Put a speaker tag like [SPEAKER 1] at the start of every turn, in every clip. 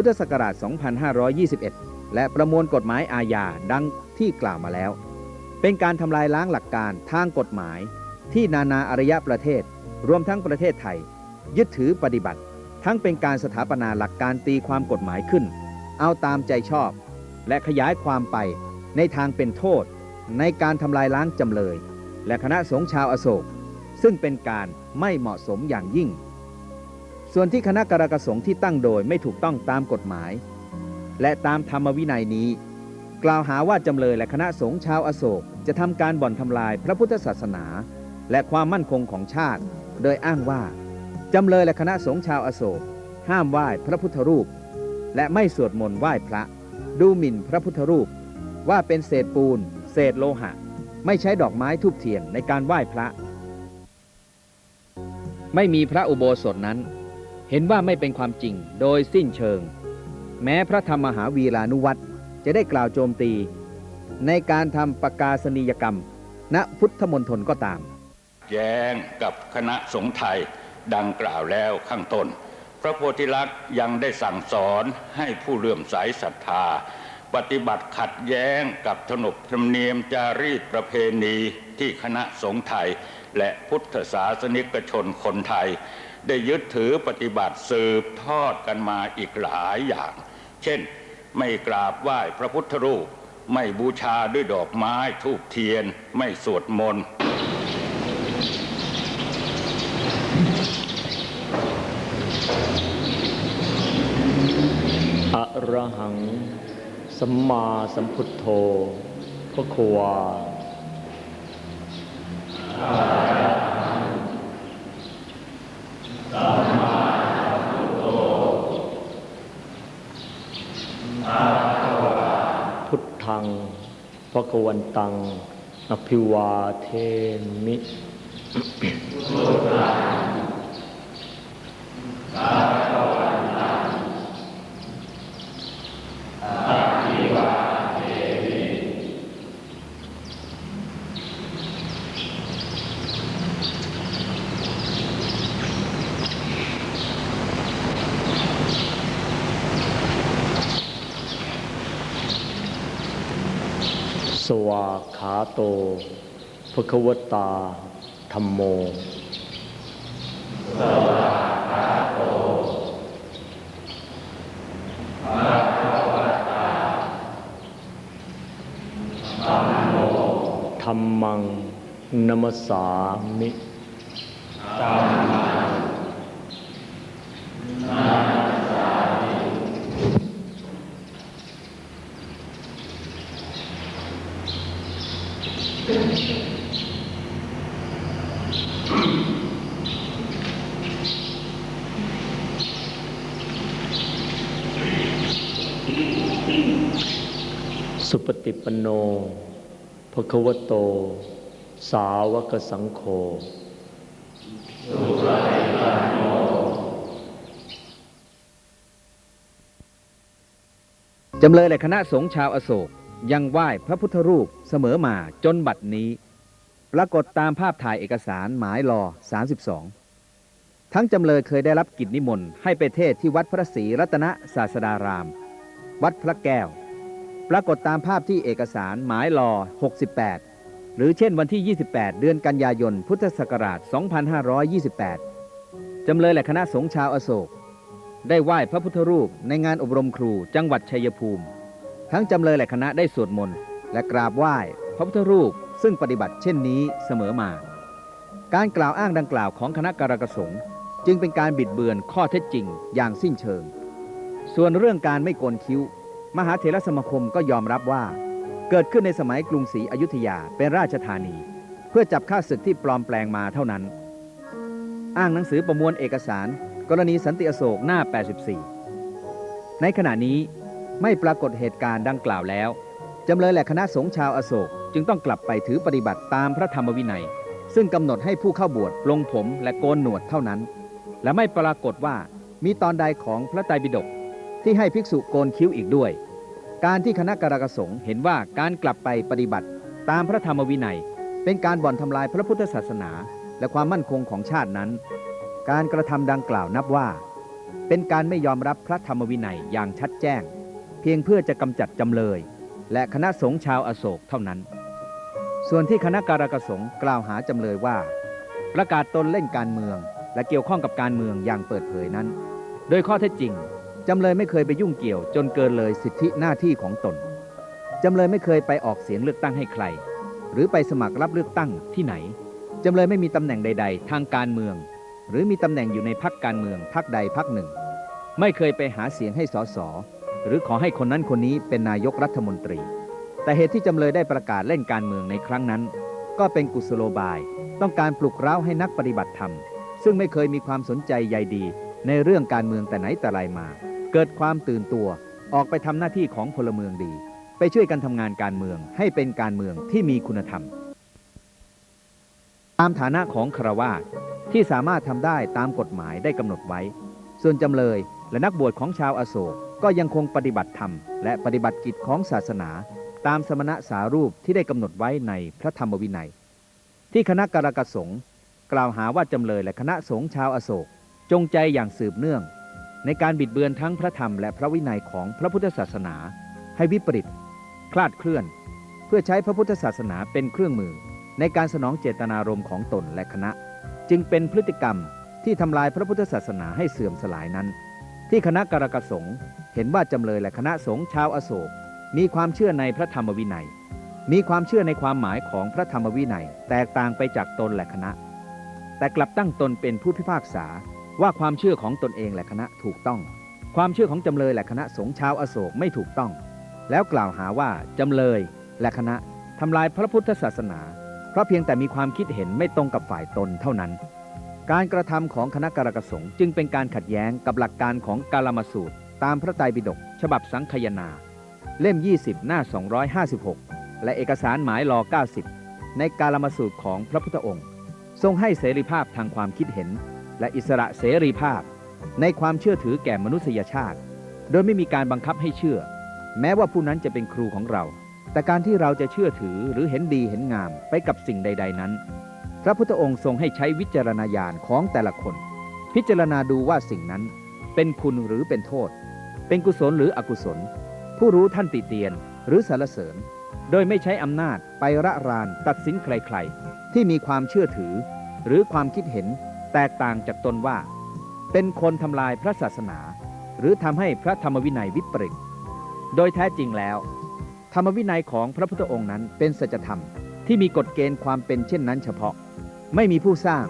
[SPEAKER 1] พุทธศักราช 2521 และประมวลกฎหมายอาญาดังที่กล่าวมาแล้ว เป็นการทำลายล้างหลักการทางกฎหมาย ที่นานาอารยประเทศ รวมทั้งประเทศไทย ยึดถือปฏิบัติ ทั้งเป็นการสถาปนาหลักการตีความกฎหมายขึ้น เอาตามใจชอบ และขยายความไปในทางเป็นโทษ ในการทำลายล้างจำเลย และคณะสงฆ์ชาวอโศก ซึ่งเป็นการไม่เหมาะสมอย่างยิ่ง ส่วนที่คณะกรกสงฆ์ที่ตั้งโดยไม่ถูกต้องตามกฎหมาย และตามธรรมวินัยนี้ กล่าวหาว่าจำเลยและคณะสงฆ์ชาวอโศกจะทำการบ่อนทำลายพระพุทธศาสนา และความมั่นคงของชาติ โดยอ้างว่าจำเลยและคณะสงฆ์ชาวอโศก ห้ามไหว้พระพุทธรูป และไม่สวดมนต์ไหว้พระ ดูหมิ่นพระพุทธรูป ว่าเป็นเศษปูน เศษโลหะ ไม่ใช้ดอกไม้ทูบเทียนในการไหว้พระ ไม่มีพระอุโบสถนั้น เห็นว่าไม่เป็นความจริงโดยสิ้นเชิง แม้พระธรรมมหาวีรานุวัตรจะได้กล่าวโจมตี ในการทำประกาศนียกรรม ณพุทธมณฑลก็ตาม
[SPEAKER 2] แย้งกับคณะสงฆ์ไทยดังกล่าวแล้วข้างต้น พระโพธิลักษณ์ยังได้สั่งสอนให้ผู้เลื่อมใสศรัทธา ปฏิบัติขัดแย้งกับขนบธรรมเนียมจารีตประเพณีที่คณะสงฆ์ไทย และพุทธศาสนิกชนคนไทย ได้ยึดถือปฏิบัติสืบทอดกันมาอีกหลายอย่าง เช่น ไม่กราบไหว้พระพุทธรูป ไม่บูชาด้วยดอกไม้ทูบเทียน ไม่สวดมนต์
[SPEAKER 3] อระหัง สัมมาสัมพุทโธพระควา พุทธังพระกวันตัง อภิวาเทมิ สวาขาโตภควตาธรรมโม
[SPEAKER 4] สวาขาโตภควตา
[SPEAKER 3] ธรรมโมธรรมังนมสามิธรรม สุปฏิปันโนภควโต สาวกสังโฆ
[SPEAKER 1] จำเลยและคณะสงฆ์ชาวอโศกยังไหว้พระพุทธรูปเสมอมาจนบัดนี้ ปรากฏตามภาพถ่ายเอกสารหมายลอ 32 ทั้งจำเลยเคยได้รับกิจนิมนต์ให้ไปเทศน์ที่วัดพระศรีรัตนศาสดาราม วัดพระแก้ว ปรากฏตามภาพที่เอกสารหมายลอ 68 หรือเช่นวันที่ 28 เดือนกันยายน พุทธศักราช 2528 จำเลยและคณะสงฆ์ชาวอโศก ได้ไหว้พระพุทธรูปในงานอบรมครูจังหวัดชัยภูมิ ทั้งจำเลยและคณะได้สวดมนต์และกราบไหว้พระพุทธรูปซึ่งปฏิบัติเช่นนี้เสมอมา การกล่าวอ้างดังกล่าวของคณะการกสงฆ์จึงเป็นการบิดเบือนข้อเท็จจริงอย่างสิ้นเชิง ส่วนเรื่องการไม่โกนคิ้ว มหาเถรสมาคมก็ยอมรับว่า เกิดขึ้นในสมัยกรุงศรีอยุธยาเป็นราชธานี เพื่อจับข้าศึกที่ปลอมแปลงมาเท่านั้น อ้างหนังสือประมวลเอกสาร กรณีสันติอโศกหน้า 84 ในขณะนี้ไม่ปรากฏเหตุการณ์ดังกล่าวแล้วจำเลยและคณะสงฆ์ชาวอโศกจึงต้องกลับไปถือปฏิบัติตามพระธรรมวินัย ซึ่งกำหนดให้ผู้เข้าบวชปลงผมและโกนหนวดเท่านั้น และไม่ปรากฏว่ามีตอนใดของพระไตรปิฎก ที่ให้ภิกษุโกนคิ้วอีกด้วย การที่คณะกรกสงฆ์เห็นว่าการกลับไปปฏิบัติ ตามพระธรรมวินัย เป็นการบ่อนทำลายพระพุทธศาสนา และความมั่นคงของชาตินั้น การกระทำดังกล่าวนับว่า เป็นการไม่ยอมรับพระธรรมวินัยอย่างชัดแจ้ง เพียงเพื่อจะกำจัดจำเลย และคณะสงฆ์ชาวอโศกเท่านั้น ส่วนที่คณะการกสงฆ์กล่าวหาจำเลยว่า ประกาศตนเล่นการเมือง และเกี่ยวข้องกับการเมืองอย่างเปิดเผยนั้น โดยข้อเท็จจริง จำเลยไม่เคยไปยุ่งเกี่ยวจนเกินเลยสิทธิหน้าที่ของตน จำเลยไม่เคยไปออกเสียงเลือกตั้งให้ใคร หรือไปสมัครรับเลือกตั้งที่ไหน จำเลยไม่มีตำแหน่งใด ๆ ทางการเมือง หรือมีตำแหน่งอยู่ในพักการเมืองพักใดพักหนึ่ง ไม่เคยไปหาเสียงให้สสหรือขอให้คนนั้นคนนี้เป็นนายกรัฐมนตรี แต่เหตุที่จำเลยได้ประกาศเล่นการเมืองในครั้งนั้น ก็เป็นกุศโลบาย ต้องการปลุกเร้าให้นักปฏิบัติธรรม ซึ่งไม่เคยมีความสนใจใยดีในเรื่องการเมืองแต่ไหนแต่ไรมา เกิดความตื่นตัว ออกไปทำหน้าที่ของพลเมืองดี ไปช่วยกันทำงานการเมืองให้เป็นการเมืองที่มีคุณธรรม ตามฐานะของครวาสที่สามารถทำได้ตามกฎหมายได้กำหนดไว้ ส่วนจำเลยและนักบวชของชาวอโศกก็ยังคงปฏิบัติธรรม และปฏิบัติกิจของศาสนา ตามสมณะสารูปที่ได้กำหนดไว้ในพระธรรมวินัย ที่คณะกรกสงฆ์กล่าวหาว่าจำเลยและคณะสงฆ์ชาวอโศก จงใจอย่างสืบเนื่อง ในการบิดเบือนทั้งพระธรรมและพระวินัยของพระพุทธศาสนา ให้วิปริต คลาดเคลื่อน เพื่อใช้พระพุทธศาสนาเป็นเครื่องมือ ในการสนองเจตนารมณ์ของตนและคณะ จึงเป็นพฤติกรรมที่ทำลายพระพุทธศาสนาให้เสื่อมสลายนั้น ที่คณะกรกสงฆ์เห็นว่าจำเลยและคณะสงฆ์ชาวอโศก มีความเชื่อในพระธรรมวินัย มีความเชื่อในความหมายของพระธรรมวินัย แตกต่างไปจากตนและคณะ แต่กลับตั้งตนเป็นผู้พิพากษา ว่าความเชื่อของตนเองและคณะถูกต้อง ความเชื่อของจำเลยและคณะสงฆ์ชาวอโศกไม่ถูกต้อง แล้วกล่าวหาว่าจำเลยและคณะทำลายพระพุทธศาสนา เพราะเพียงแต่มีความคิดเห็นไม่ตรงกับฝ่ายตนเท่านั้น การกระทำของคณะกรกสงฆ์จึงเป็นการขัดแย้งกับหลักการของกาลามสูตร ตามพระไตรปิฎกฉบับสังคยนา เล่ม 20 หน้า 256 และเอกสารหมายรอ90 ในกาลามสูตรของพระพุทธองค์ ทรงให้เสรีภาพทางความคิดเห็น และอิสระเสรีภาพ ในความเชื่อถือแก่มนุษยชาติ โดยไม่มีการบังคับให้เชื่อ แม้ว่าผู้นั้นจะเป็นครูของเรา แต่การที่เราจะเชื่อถือหรือเห็นดีเห็นงามไปกับสิ่งใด ๆ นั้น พระพุทธองค์ทรงให้ใช้วิจารณญาณของแต่ละคน พิจารณาดูว่าสิ่งนั้น เป็นคุณหรือเป็นโทษ เป็นกุศลหรืออกุศล ผู้รู้ท่านติเตียนหรือสรรเสริญ โดยไม่ใช้อำนาจไประรานตัดสินใครๆ ที่มีความเชื่อถือ หรือความคิดเห็น แตกต่างจากตนว่า เป็นคนทำลายพระศาสนา หรือทำให้พระธรรมวินัยวิปริตโดยแท้จริงแล้ว ธรรมวินัยของพระพุทธองค์นั้นเป็นสัจธรรมที่มีกฎเกณฑ์ความเป็นเช่นนั้นเฉพาะ ไม่มีผู้สร้าง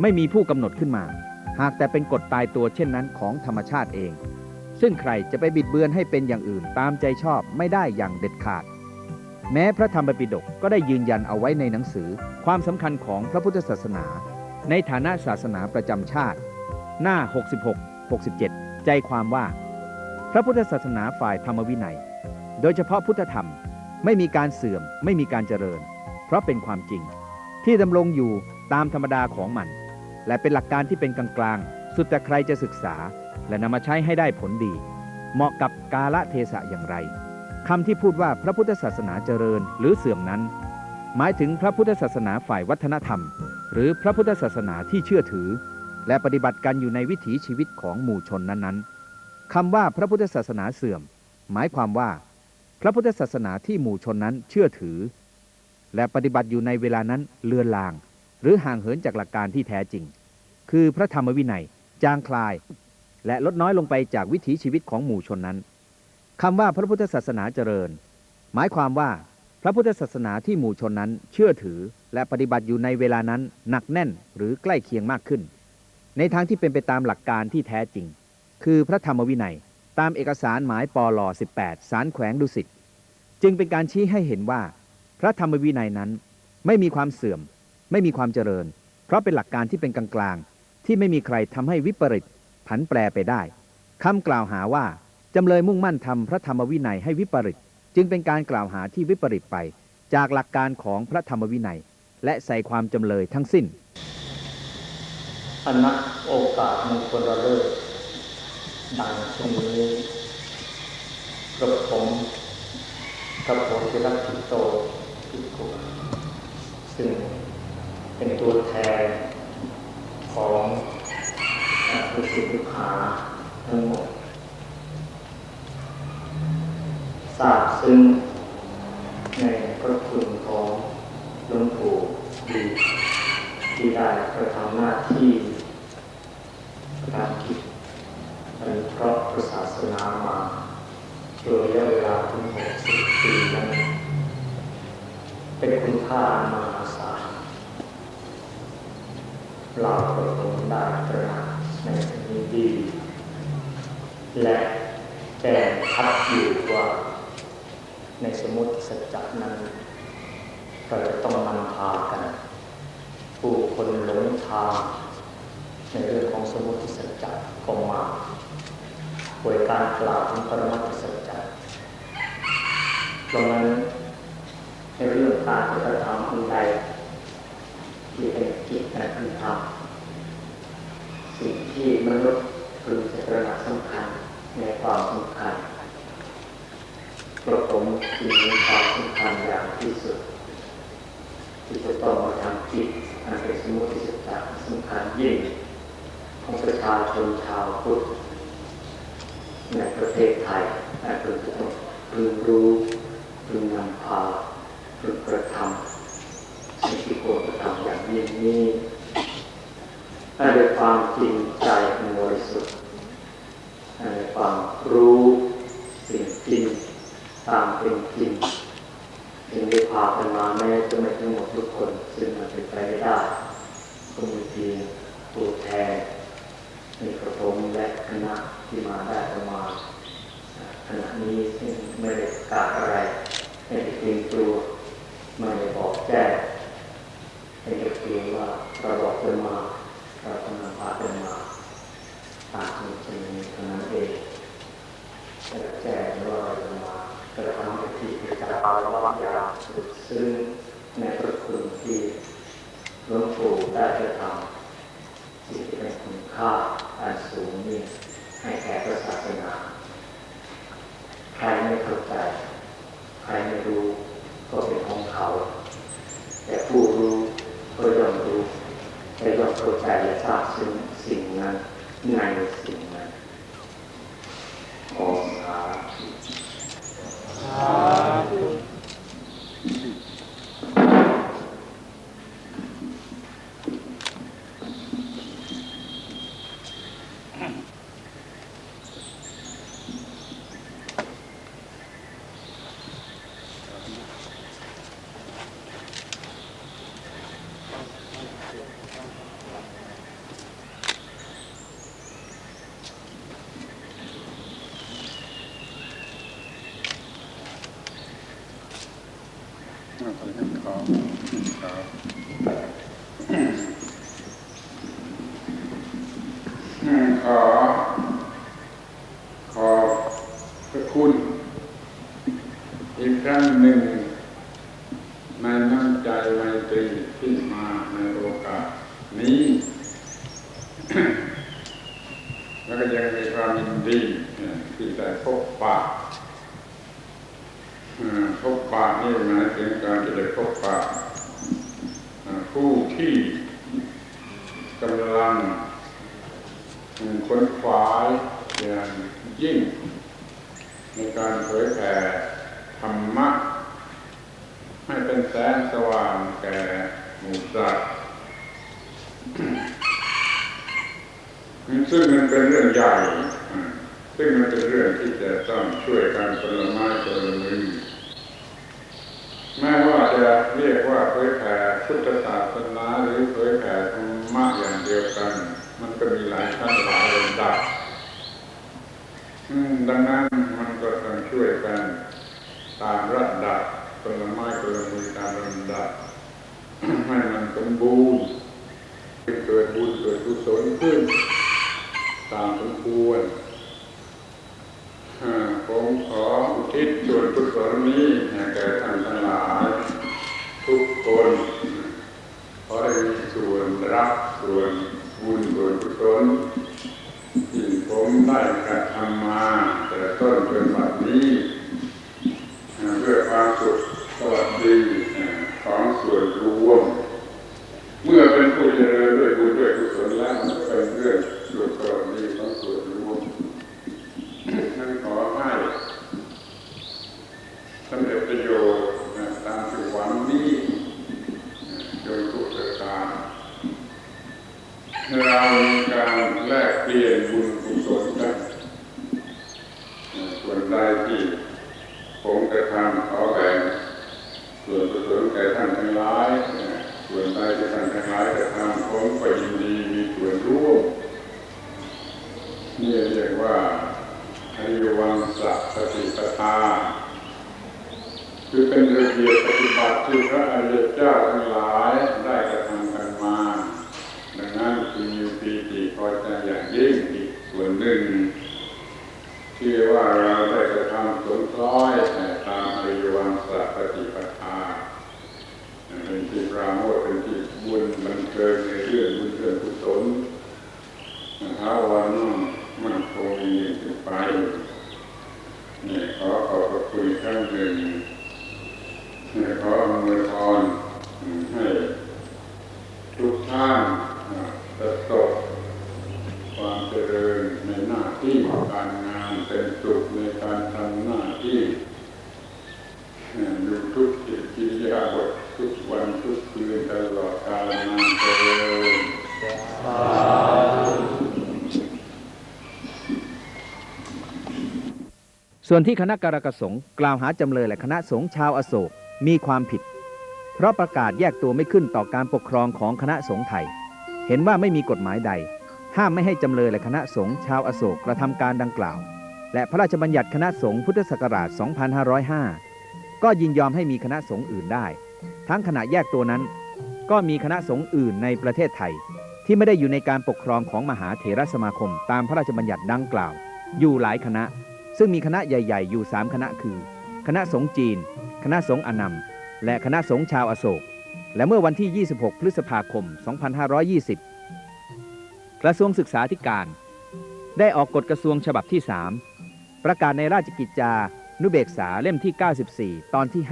[SPEAKER 1] ไม่มีผู้กำหนดขึ้นมา หากแต่เป็นกฎตายตัวเช่นนั้นของธรรมชาติเอง ซึ่งใครจะไปบิดเบือนให้เป็นอย่างอื่นตามใจชอบไม่ได้อย่างเด็ดขาด แม้พระธรรมปิฎกก็ได้ยืนยันเอาไว้ในหนังสือความสำคัญของพระพุทธศาสนา ในฐานะศาสนาประจำชาติ หน้า 66 67 ใจความว่า พระพุทธศาสนาฝ่ายธรรมวินัย โดยเฉพาะพุทธธรรมไม่มีการเสื่อมไม่มีการเจริญ เพราะเป็นความจริง ที่ดำรงอยู่ตามธรรมดาของมัน และเป็นหลักการที่เป็นกลางๆ สุดแต่ใครจะศึกษา และนำมาใช้ให้ได้ผลดี เหมาะกับกาละเทศะอย่างไรคำที่พูดว่าพระพุทธศาสนาเจริญหรือเสื่อมนั้น หมายถึงพระพุทธศาสนาฝ่ายวัฒนธรรม หรือพระพุทธศาสนาที่เชื่อถือ และปฏิบัติกันอยู่ในวิถีชีวิตของหมู่ชนนั้นๆคำว่าพระพุทธศาสนาเสื่อม หมายความว่า พระพุทธศาสนาที่หมู่ชนนั้นเชื่อถือ และปฏิบัติอยู่ในเวลานั้นเลือนลาง หรือห่างเหินจากหลักการที่แท้จริง คือพระธรรมวินัย จางคลาย และลดน้อยลงไปจากวิถีชีวิตของหมู่ชนนั้นคำว่าพระพุทธศาสนาเจริญ หมายความว่า พระพุทธศาสนาที่หมู่ชนนั้นเชื่อถือและปฏิบัติอยู่ในเวลานั้นหนักแน่นหรือใกล้เคียงมากขึ้น ในทางที่เป็นไปตามหลักการที่แท้จริง คือพระธรรมวินัย ตามเอกสารหมายปล18 สารแขวงดุสิตจึงเป็นการชี้ให้เห็นว่า พระธรรมวินัยนั้นไม่มีความเสื่อม ไม่มีความเจริญ เพราะเป็นหลักการที่เป็นกลางๆ ที่ไม่มีใครทำให้วิปริตผันแปรไปได้คำกล่าวหาว่าจำเลยมุ่งมั่นทำพระธรรมวินัยให้วิปริต จึงเป็นการกล่าวหาที่วิปริตไป จากหลักการของพระธรรมวินัย และใส่ความจำเลยทั้งสิ้น
[SPEAKER 3] อนักโอกาสมงคลระเลิศดังเช่นนี้กระผมกระผมจะรับผิดโตพิกุซึ่งเป็นตัวแทนของผู้ศิษย์ลูกหาทั้งหมด ทราบซึ้งในพระคุณของหลวงปู่ดีที่ได้กระทำหน้าที่การคิดอันเพราะพระศาสนามาช่วงระยะเวลาถึง60ปีนั้น เป็นคุณค่าอันมหาศาลเราประสงได้ตระหนักในสิ่งนี้ดี และแจ้งชัดอยู่ว่า ในสมมติสัจจนั้น เราจะต้องนำพากัน ผู้คนหลงทาง ในเรื่องของสมมติสัจจะก็มาโดยการกล่าว ถึงปรมัตถสัจจะดังนั้นในเรื่องการกระทำอันใดที่เป็นกิจการพึงทำสิ่งที่มนุษย์พึงจะตระหนักสำคัญในความสำคัญกระผมจึงมีความสำคัญอย่างที่สุด ที่จะต้องมาทำกิจอันเป็นสมมติสัจจะสำคัญยิ่งของประชาชนชาวพุทธ ในประเทศไทยและพึงจะต้องพึงรู้พึงนำพาพึงกระทำสิ่งที่ควรกระทำอย่างยิ่งนี้และด้วยความจริงใจอันบริสุทธิ์และด้วยความรู้สิ่งจริงตามเป็นจริงจึงได้พากันมาแม้จะไม่ทั้งหมดทุกคนซึ่งมันเป็นไปไม่ได้ก็มีเพียงตัวแทน มีกระผมและคณะที่มาได้ประมาณขณะนี้ซึ่งไม่ได้ประกาศอะไรไม่ได้เตรียมตัวไม่ได้บอกแจ้งไม่ได้เพียงว่าเราบอกจะมาเรากำลังพากันมาตามนี้จะมีเท่านั้นเองแต่แจ้งว่าเราจะมากระทำพิธีกิจกรรมระวังยาซึ่งในพระคุณที่หลวงปู่ได้กระทำ ที่เป็นคุณค่าอันสูงนี่ให้แก่พระศาสนา ใครไม่เข้าใจ ใครไม่รู้ก็เป็นของเขา แต่ผู้รู้ก็ยอมรู้และยอมเข้าใจและทราบซึ้งสิ่งนั้นในสิ่งนั้นขอสาธุ
[SPEAKER 5] ขอ ขอบพระ คุณ อีกครั้งหนึ่ง ในน้ำใจไมตรีที่มาในโอกาสนี้ แล้วก็ยังมีความยินดีที่ได้พบปะเอ่อพบปะนี่หมายถึงการจะได้พบปะเอ่อผู้ที่กำลัง ค้นคว้าอย่างยิ่ง ในการเผยแผ่ธรรมะ ให้เป็นแสงสว่างแก่หมู่สัตว์ ซึ่งมันเป็นเรื่องใหญ่อ่าซึ่งมันเป็นเรื่องที่จะต้องช่วยกันคนละไม้คนละมือแม้ว่าจะเรียกว่าเผยแผ่ พุทธศาสนาหรือเผยแผ่ธรรมะอย่างเดียวกัน มันก็มีหลายขั้นหลายระดับดังนั้นมันก็ต้องช่วยกัน ตามระดับคนลไม้คนลมือตามระดับให้มันสมบูรณ์เกิดบุญเกิดกุศลขึ้น ตามสมควรผมขออุทิศส่วนกุศลนี้แก่ท่านทั้งหลายทุกคน ได้มีส่วนรับส่วนบุญส่วนกุศลที่ผมได้กระทำมาแต่ต้นจนบัดนี้เพื่อความสุขสวัสดีของส่วนรวม เมื่อเป็นผู้เจริญด้วยบุญด้วยกุศลแล้วมันก็เป็นเรื่องส่วนกรณีของส่วนรวม เรามีการแลกเปลี่ยนบุญกุศลกันส่วนใดที่ผมกระทำขอแบ่งส่วนกุศลแก่ท่านทั้งหลาย ส่วนใดที่ท่านทั้งหลายกระทำผมก็ยินดีมีส่วนร่วมนี่เรียกว่าอริยวังสัพปฏิปทา คือเป็นระเบียบปฏิบัติที่พระอริยเจ้าทั้งหลายได้กระทำกันมา ดังนั้นจึงมีปีติพอใจอย่างยิ่งอีกส่วนหนึ่ง ที่ว่าเราได้กระทำสงเคราะห์ให้ตามอริยวังสัพปฏิปทาเป็นที่ปราโมทย์เป็นที่บุญบันเทิงในเรื่องบุญเทิงกุศลท้าวันมันคงมีขึ้นไปนี่ขอขอบพระคุณอีกครั้งหนึ่ง ขออำนวยพรให้ทุกท่านประสบความเจริญในหน้าที่การงานเป็นสุขในการทำหน้าที่อยู่ทุกกิริยาบททุกวันทุกคืนตลอดกาลนานเจริญ
[SPEAKER 1] ส่วนที่คณะการกสงกล่าวหาจำเลยและคณะสงฆ์ชาวอโศกมีความผิด เพราะประกาศแยกตัวไม่ขึ้นต่อการปกครองของคณะสงฆ์ไทย เห็นว่าไม่มีกฎหมายใด ห้ามไม่ให้จำเลยและคณะสงฆ์ชาวอโศกกระทำการดังกล่าว และพระราชบัญญัติคณะสงฆ์พุทธศักราช 2505 ก็ยินยอมให้มีคณะสงฆ์อื่นได้ ทั้งขณะแยกตัวนั้น ก็มีคณะสงฆ์อื่นในประเทศไทย ที่ไม่ได้อยู่ในการปกครองของมหาเถรสมาคม ตามพระราชบัญญัติดังกล่าว อยู่หลายคณะ ซึ่งมีคณะใหญ่ ๆ อยู่ 3 คณะคือ คณะสงฆ์จีน คณะสงฆ์อนัมและคณะสงฆ์ชาวอโศก และเมื่อวันที่ 26 พฤษภาคม 2520 กระทรวงศึกษาธิการ ได้ออกกฎกระทรวงฉบับที่ 3 ประกาศในราชกิจจานุเบกษาเล่มที่ 94 ตอนที่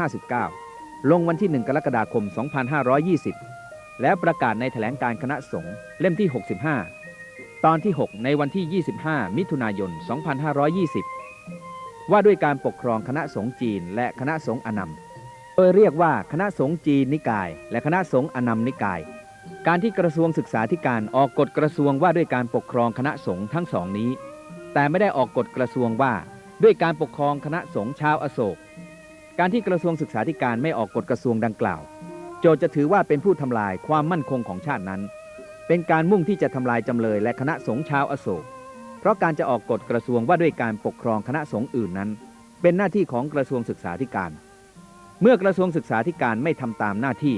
[SPEAKER 1] 59 ลงวันที่ 1 กรกฎาคม 2520 แล้วประกาศในแถลงการคณะสงฆ์เล่มที่ 65 ตอนที่ 6 ในวันที่ 25 มิถุนายน 2520 ว่าด้วยการปกครองคณะสงฆ์จีน และคณะสงฆ์อนัมโดยเรียกว่าคณะสงฆ์จีนนิกาย และคณะสงฆ์อนัมนิกาย การที่กระทรวงศึกษาธิการออกกฎกระทรวงว่าด้วยการปกครองคณะสงฆ์ทั้งสองนี้ แต่ไม่ได้ออกกฎกระทรวงว่าด้วยการปกครองคณะสงฆ์ชาวอโศก การที่กระทรวงศึกษาธิการไม่ออกกฎกระทรวงดังกล่าว โจจะถือว่าเป็นผู้ทำลายความมั่นคงของชาตินั้น เป็นการมุ่งที่จะทำลายจำเลยและคณะสงฆ์ชาวอโศก เพราะการจะออกกฎกระทรวงว่าด้วยการปกครองคณะสงฆ์อื่นนั้น เป็นหน้าที่ของกระทรวงศึกษาธิการ เมื่อกระทรวงศึกษาธิการไม่ทำตามหน้าที่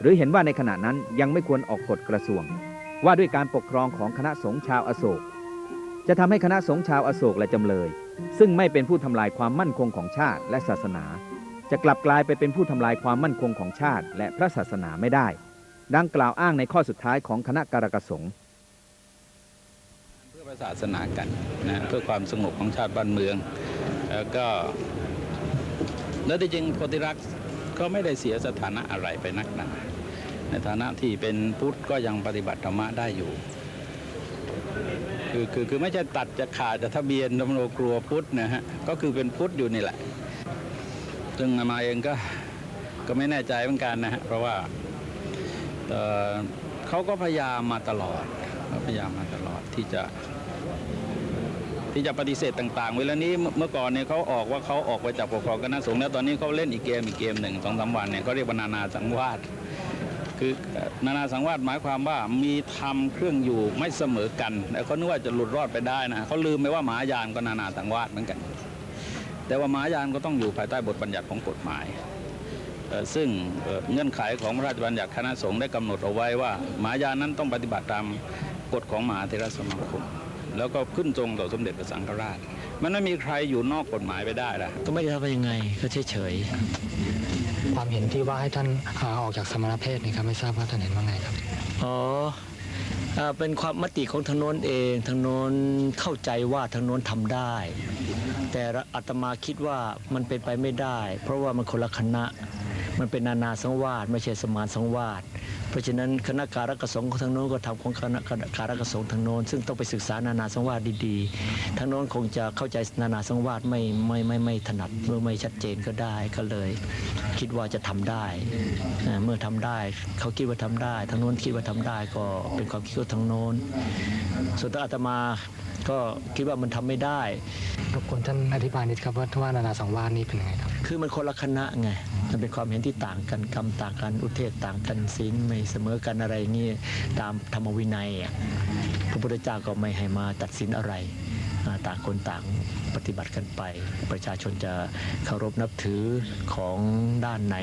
[SPEAKER 1] หรือเห็นว่าในขณะนั้นยังไม่ควรออกกฎกระทรวง ว่าด้วยการปกครองของคณะสงฆ์ชาวอโศก จะทำให้คณะสงฆ์ชาวอโศกและจำเลย ซึ่งไม่เป็นผู้ทำลายความมั่นคงของชาติและศาสนา จะกลับกลายไปเป็นผู้ทำลายความมั่นคงของชาติ และพระศาสนาไม่ได้ ดังกล่าวอ้างในข้อสุดท้ายของคณะการกสงฆ์
[SPEAKER 6] ศาสนากันนะเพื่อความสงบของชาติบ้านเมือง แล้วก็แล้วที่จริงโพธิรักษ์ก็ไม่ได้เสียสถานะอะไรไปนักหนาในฐานะที่เป็นพุทธก็ยังปฏิบัติธรรมะได้อยู่คือคือคือไม่ใช่ตัดจะขาดจะทะเบียนดำโนกลัวพุทธนะฮะก็คือเป็นพุทธอยู่นี่แหละ ซึ่งอามาเองก็ก็ไม่แน่ใจเหมือนกันนะฮะเพราะว่าเออเขาก็พยายามมาตลอดเขาพยายามมาตลอดที่จะ ที่จะปฏิเสธต่างๆ เวลานี้เมื่อก่อนเนี่ยเขาออกว่าเขาออกไปจากปกครองคณะสงฆ์แล้วตอนนี้เขาเล่นอีกเกมอีกเกมหนึ่งสองสามวันเนี่ยเขาเรียกว่านานาสังวาสคือนานาสังวาสหมายความว่ามีธรรมเครื่องอยู่ไม่เสมอกันแล้วเขานึกว่าจะหลุดรอดไปได้นะเขาลืมไปว่าหมหายานก็นานาสังวาสเหมือนกัน แต่ว่าหมหายานก็ต้องอยู่ภายใต้บทบัญญัติของกฎหมายซึ่งเงื่อนไขของพระราชบัญญัติคณะสงฆ์ได้กำหนดเอาไว้ว่าหมหายานนั้นต้องปฏิบัติตามกฎของมหาเทรสมาคม แล้วก็ขึ้นทรงต่อสมเด็จพระสังฆราช มันไม่มีใครอยู่นอกกฎหมายไปได้ละ
[SPEAKER 7] ก็ไม่ได้ทำไปยังไงก็เฉยเฉยๆความเห็นที่ว่าให้ท่านอาออกจากสมณเพศนี่ครับไม่ทราบว่าท่านเห็นว่าไงครับ
[SPEAKER 4] อ๋ออ่าเป็นความมติของทางโน้นเองทางโน้นเข้าใจว่าทางโน้นทำได้ แต่อาตมาคิดว่ามันเป็นไปไม่ได้ เพราะว่ามันคนละคณะ มันเป็นนานาสังวาสไม่ใช่สมานสังวาสเพราะฉะนั้นคณะการกสงฆ์ของทางโน้นก็ทำของคณะการกสงฆ์ทางโน้นซึ่งต้องไปศึกษานานาสังวาสดีๆทางโน้นคงจะเข้าใจนานาสังวาสไม่ไม่ไม่ไม่ถนัดเมื่อไม่ชัดเจนก็ได้ก็เลย คิดว่าจะทำได้อ่าเมื่อทำได้เขาคิดว่าทำได้ ทางโน้นคิดว่าทำได้ก็เป็นความคิดของทางโน้นส่วนตัวอาตมาก็คิดว่ามันทำไม่ได้
[SPEAKER 7] รบกวนท่านอธิบายนิดครับว่าว่านานาสังวาสนี่เป็นยังไงครับ
[SPEAKER 4] คือมันคนละคณะไง มันเป็นความเห็นที่ต่างกันคำต่างกันอุเทศต่างกันศีลไม่เสมอกันอะไรงนี้ตามธรรมวินัยพระพุทธเจ้าก็ไม่ให้มาตัดสินอะไรต่างคนต่างปฏิบัติกันไป ประชาชนจะเคารพนับถือของด้านไหน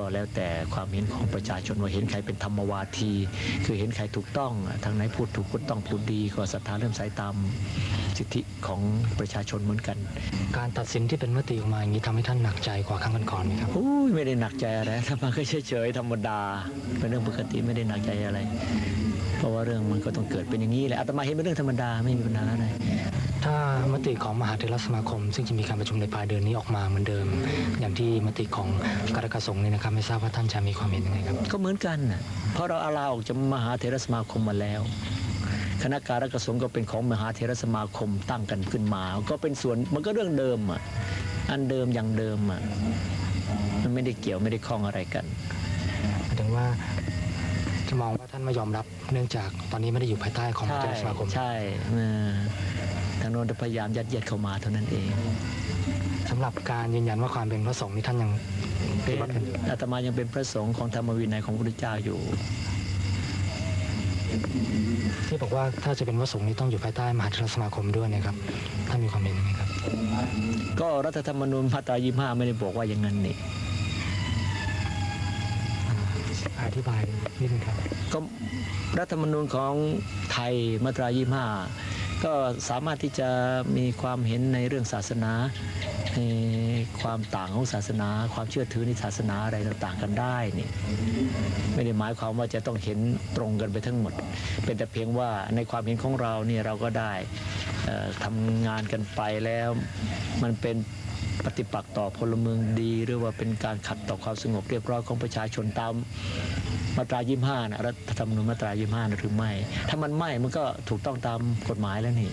[SPEAKER 4] ก็แล้วแต่ความเห็นของประชาชนว่าเห็นใครเป็นธรรมวาที คือเห็นใครถูกต้องอะทางไหนพูดถูกพูดต้องพูดดี ก็ศรัทธาเริ่อมใสตามสิทธิของประชาชนเหมือนกัน
[SPEAKER 7] การตัดสินที่เป็นมติออกมาอย่างนี้ทำให้ท่านหนักใจกว่าครั้งก่อนๆไหมครับ
[SPEAKER 4] โอ้ยไม่ได้หนักใจอะไรทำมาก็เฉยๆธรรมดา เป็นเรื่องปกติไม่ได้หนักใจอะไร เพราะว่าเรื่องมันก็ต้องเกิดเป็นอย่างนี้แหละอาตมาเห็นเป็นเรื่องธรรมดาไม่มีปัญหาอะไร
[SPEAKER 7] ถ้ามติของมหาเถรสมาคม ซึ่งจะมีการประชุมในปลายเดือนนี้ออกมาเหมือนเดิม อย่างที่มติของการกสงฆ์เนี่ยนะครับไม่ทราบว่าท่านจะมีความเห็นยังไงครับ
[SPEAKER 4] ก็เหมือนกันน่ะเพราะเราอาลาออกจากมหาเถรสมาคมมาแล้ว คณะการกสงฆ์ก็เป็นของมหาเถรสมาคมตั้งกันขึ้นมา ก็เป็นส่วนมันก็เรื่องเดิมอะอันเดิมอย่างเดิมอะมันไม่ได้เกี่ยวไม่ได้คล้องอะไรกัน
[SPEAKER 7] หมายถึงว่าจะมองว่าท่านไม่ยอมรับเนื่องจากตอนนี้ไม่ได้อยู่ภายใต้ของมหา
[SPEAKER 4] ใช่
[SPEAKER 7] เถรสมาคม
[SPEAKER 4] ใช่เออ ทางโน้นพยายามยัดเยียดเข้ามาเท่านั้นเอง
[SPEAKER 7] สำหรับการยืนยันว่าความเป็นพระสงฆ์นี่ท่านยังป
[SPEAKER 4] เป็
[SPEAKER 7] ฏิ
[SPEAKER 4] น
[SPEAKER 7] บัติเป็น
[SPEAKER 4] อาตมายังเป็นพระสงฆ์ของธรรมวินัยของพระพุทธเจ้าอยู่
[SPEAKER 7] ที่บอกว่าถ้าจะเป็นพระสงฆ์นี่ต้องอยู่ภายใต้มหาเถรสมาคมด้วยนะครับท่านมีความเห็นยังไงครับ
[SPEAKER 4] ก็รัฐธรรมนูญมาตรายี่ห้าไม่ได้บอกว่าอย่างนั้นนี่
[SPEAKER 7] อ่าอธิบายนิดนึงครับ
[SPEAKER 4] ก็รัฐธรรมนูญของไทยมาตรายี่ห้า ก็สามารถที่จะมีความเห็นในเรื่องศาสนาในความต่างของศาสนา ความเชื่อถือในศาสนาอะไรต่างๆกันได้นี่ไม่ได้หมายความว่าจะต้องเห็นตรงกันไปทั้งหมด เป็นแต่เพียงว่าในความเห็นของเราเนี่ยเราก็ได้ทำงานกันไปแล้วมันเป็น ปฏิปักษ์ต่อพลเมืองดีหรือว่าเป็นการขัดต่อความสงบเรียบร้อยของประชาชนตามมาตรายี่ห้านะรัฐธรรมนูญมาตรายี่ห้านะหรือไม่ ถ้ามันไม่มันก็ถูกต้องตามกฎหมายแล้วนี่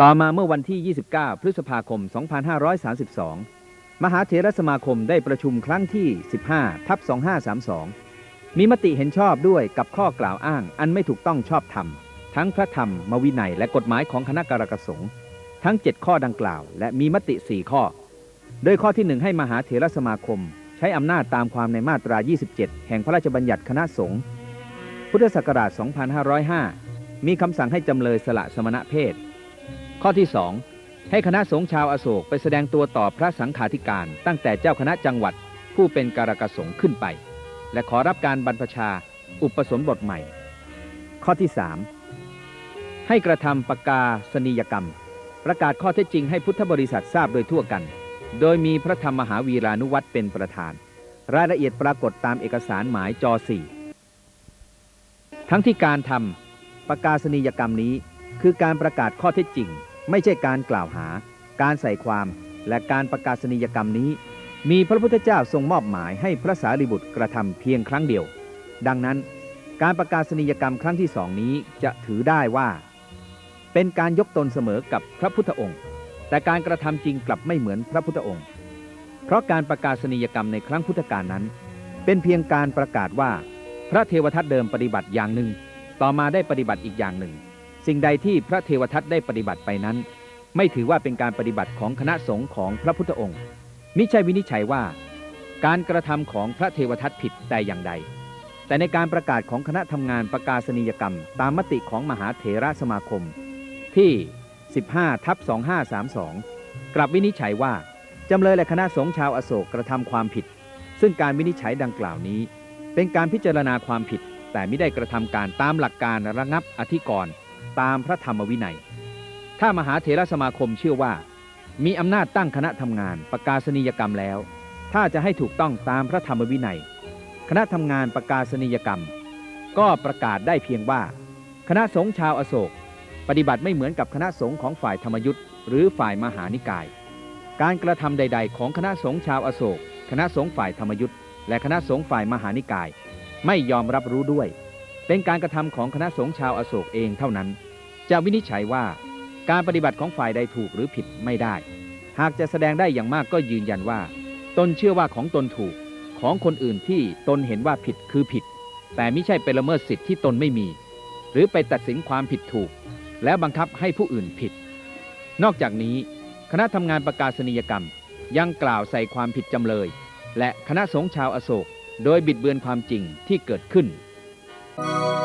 [SPEAKER 1] ต่อมาเมื่อวันที่ 29 พฤษภาคม 2532 มหาเถรสมาคมได้ประชุมครั้งที่ 15 ทับ 2532 มีมติเห็นชอบด้วยกับข้อกล่าวอ้างอันไม่ถูกต้องชอบธรรม ทั้งพระธรรมมวินัยและกฎหมายของคณะการกสงฆ์ทั้ง 7 ข้อดังกล่าว และมีมติ 4 ข้อ โดยข้อที่ 1 ให้มหาเถรสมาคม ใช้อำนาจตามความในมาตรา 27 แห่งพระราชบัญญัติคณะสงฆ์พุทธศักราช 2505 มีคำสั่งให้จำเลยสละสมณเพศ ข้อที่ 2 ให้คณะสงฆ์ชาวอโศกไปแสดงตัวต่อพระสังฆาธิการ ตั้งแต่เจ้าคณะจังหวัดผู้เป็นการกสงฆ์ขึ้นไป และขอรับการบรรพชาอุปสมบทใหม่ ข้อที่ 3 ให้กระทำประกาศนียกรรม ประกาศข้อเท็จจริงให้พุทธบริษัททราบโดยทั่วกัน โดยมีพระธรรมมหาวีรานุวัตรเป็นประธาน รายละเอียดปรากฏตามเอกสารหมายจอ4ทั้งที่การทำประกาศนียกรรมนี้ คือการประกาศข้อเท็จจริง ไม่ใช่การกล่าวหา การใส่ความและการประกาศนียกรรมนี้ มีพระพุทธเจ้าทรงมอบหมายให้พระสารีบุตรกระทำเพียงครั้งเดียว ดังนั้นการประกาศนียกรรมครั้งที่สองนี้จะถือได้ว่า เป็นการยกตนเสมอกับพระพุทธองค์ แต่การกระทำจริงกลับไม่เหมือนพระพุทธองค์ เพราะการประกาศนียกรรมในครั้งพุทธกาลนั้น เป็นเพียงการประกาศว่า พระเทวทัตเดิมปฏิบัติอย่างหนึ่ง ต่อมาได้ปฏิบัติอีกอย่างหนึ่ง สิ่งใดที่พระเทวทัตได้ปฏิบัติไปนั้น ไม่ถือว่าเป็นการปฏิบัติของคณะสงฆ์ของพระพุทธองค์มิใช่วินิจฉัยว่า การกระทำของพระเทวทัตผิดแต่อย่างใด แต่ในการประกาศของคณะทำงานประกาศนียกรรม ตามมติของมหาเถระสมาคม ที่ 15 ทับ 2532 กลับวินิจฉัยว่า จำเลยและคณะสงฆ์ชาวอโศกกระทำความผิด ซึ่งการวินิจฉัยดังกล่าวนี้ เป็นการพิจารณาความผิด แต่ไม่ได้กระทำการตามหลักการระงับอธิกรณ์ตามพระธรรมวินัย ถ้ามหาเถรสมาคมเชื่อว่า มีอำนาจตั้งคณะทำงานประกาศนียกรรมแล้ว ถ้าจะให้ถูกต้องตามพระธรรมวินัย คณะทำงานประกาศนียกรรม ก็ประกาศได้เพียงว่า คณะสงฆ์ชาวอโศก ปฏิบัติไม่เหมือนกับคณะสงฆ์ของฝ่ายธรรมยุทธ์หรือฝ่ายมหานิกาย การกระทำใด ๆ ของคณะสงฆ์ชาวอโศก คณะสงฆ์ฝ่ายธรรมยุทธ์และคณะสงฆ์ฝ่ายมหานิกาย ไม่ยอมรับรู้ด้วย เป็นการกระทำของคณะสงฆ์ชาวอโศกเองเท่านั้น จะวินิจฉัยว่าการปฏิบัติของฝ่ายใดถูกหรือผิดไม่ได้ หากจะแสดงได้อย่างมากก็ยืนยันว่า ตนเชื่อว่าของตนถูกของคนอื่นที่ตนเห็นว่าผิดคือผิด แต่ไม่ใช่เป็นละเมิดสิทธิ์ที่ตนไม่มี หรือไปตัดสินความผิดถูก และบังคับให้ผู้อื่นผิด นอกจากนี้คณะทำงานประกาศนียกรรมยังกล่าวใส่ความผิดจำเลย และคณะสงฆ์ชาวอโศก โดยบิดเบือนความจริงที่เกิดขึ้น Thank you.